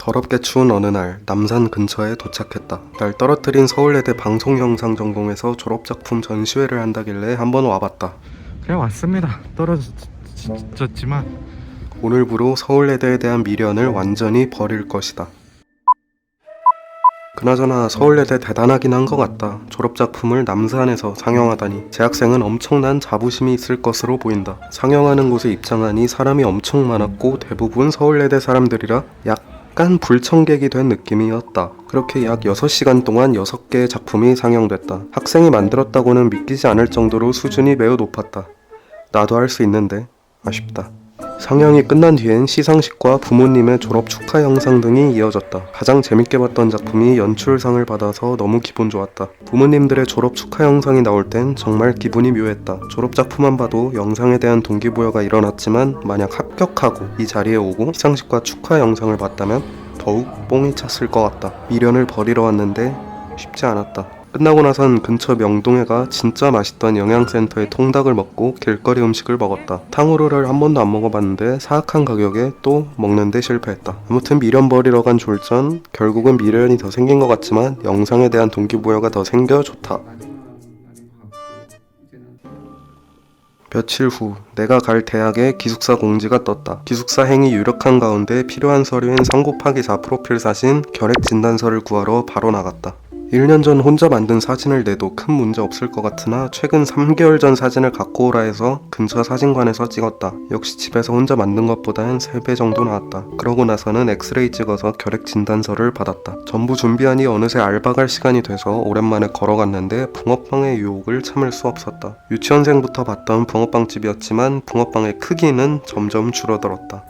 더럽게 추운 어느 날 남산 근처에 도착했다. 날 떨어뜨린 서울예대 방송영상 전공에서 졸업작품 전시회를 한다길래 한번 와봤다. 그냥 왔습니다. 떨어졌지만 오늘부로 서울예대에 대한 미련을 완전히 버릴 것이다. 그나저나 서울예대 대단하긴 한 것 같다. 졸업작품을 남산에서 상영하다니. 재학생은 엄청난 자부심이 있을 것으로 보인다. 상영하는 곳에 입장하니 사람이 엄청 많았고 대부분 서울예대 사람들이라 약 간 불청객이 된 느낌이었다. 그렇게 약 6시간 동안 6개의 작품이 상영됐다. 학생이 만들었다고는 믿기지 않을 정도로 수준이 매우 높았다. 나도 할 수 있는데 아쉽다. 상영이 끝난 뒤엔 시상식과 부모님의 졸업 축하 영상 등이 이어졌다. 가장 재밌게 봤던 작품이 연출상을 받아서 너무 기분 좋았다. 부모님들의 졸업 축하 영상이 나올 땐 정말 기분이 묘했다. 졸업 작품만 봐도 영상에 대한 동기부여가 일어났지만 만약 합격하고 이 자리에 오고 시상식과 축하 영상을 봤다면 더욱 뽕이 찼을 것 같다. 미련을 버리러 왔는데 쉽지 않았다. 끝나고 나선 근처 명동에가 진짜 맛있던 영양센터의 통닭을 먹고 길거리 음식을 먹었다. 탕후루를 한 번도 안 먹어봤는데 사악한 가격에 또 먹는데 실패했다. 아무튼 미련 버리러 간 졸전 결국은 미련이 더 생긴 것 같지만 영상에 대한 동기부여가 더 생겨 좋다. 며칠 후 내가 갈 대학에 기숙사 공지가 떴다. 기숙사 행위 유력한 가운데 필요한 서류인 3 곱하기 4 프로필 사진, 결핵 진단서를 구하러 바로 나갔다. 1년 전 혼자 만든 사진을 내도 큰 문제 없을 것 같으나 최근 3개월 전 사진을 갖고 오라 해서 근처 사진관에서 찍었다. 역시 집에서 혼자 만든 것보다는 3배 정도 나왔다. 그러고 나서는 엑스레이 찍어서 결핵 진단서를 받았다. 전부 준비하니 어느새 알바 갈 시간이 돼서 오랜만에 걸어갔는데 붕어빵의 유혹을 참을 수 없었다. 유치원생부터 봤던 붕어빵집이었지만 붕어빵의 크기는 점점 줄어들었다.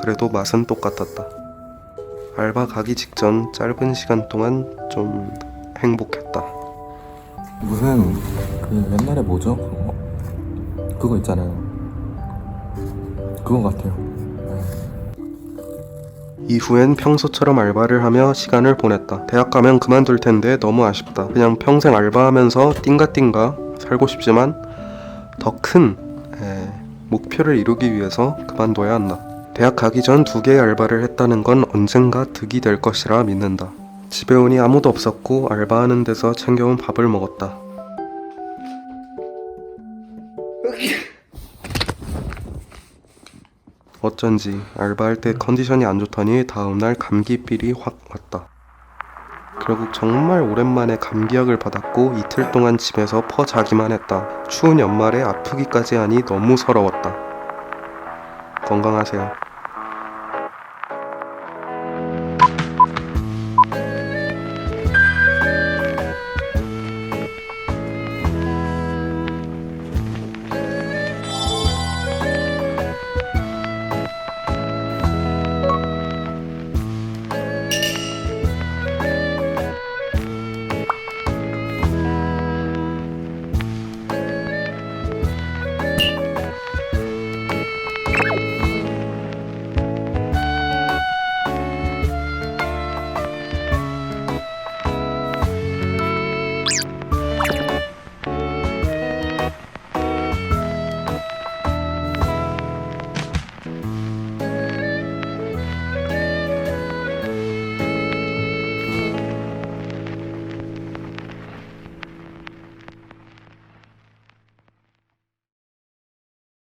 그래도 맛은 똑같았다. 알바 가기 직전 짧은 시간 동안 좀 행복했다. 무슨 그 옛날에 뭐죠? 그거, 그거 있잖아요. 그거 같아요. 이후엔 평소처럼 알바를 하며 시간을 보냈다. 대학 가면 그만둘 텐데 너무 아쉽다. 그냥 평생 알바하면서 띵가띵가 살고 싶지만 더 큰 목표를 이루기 위해서 그만둬야 한다. 대학 가기 전 두 개의 알바를 했다는 건 언젠가 득이 될 것이라 믿는다. 집에 오니 아무도 없었고 알바하는 데서 챙겨온 밥을 먹었다. 어쩐지 알바할 때 컨디션이 안 좋더니 다음날 감기삘이 확 왔다. 결국 정말 오랜만에 감기약을 받았고 이틀 동안 집에서 퍼 자기만 했다. 추운 연말에 아프기까지 하니 너무 서러웠다. 건강하세요.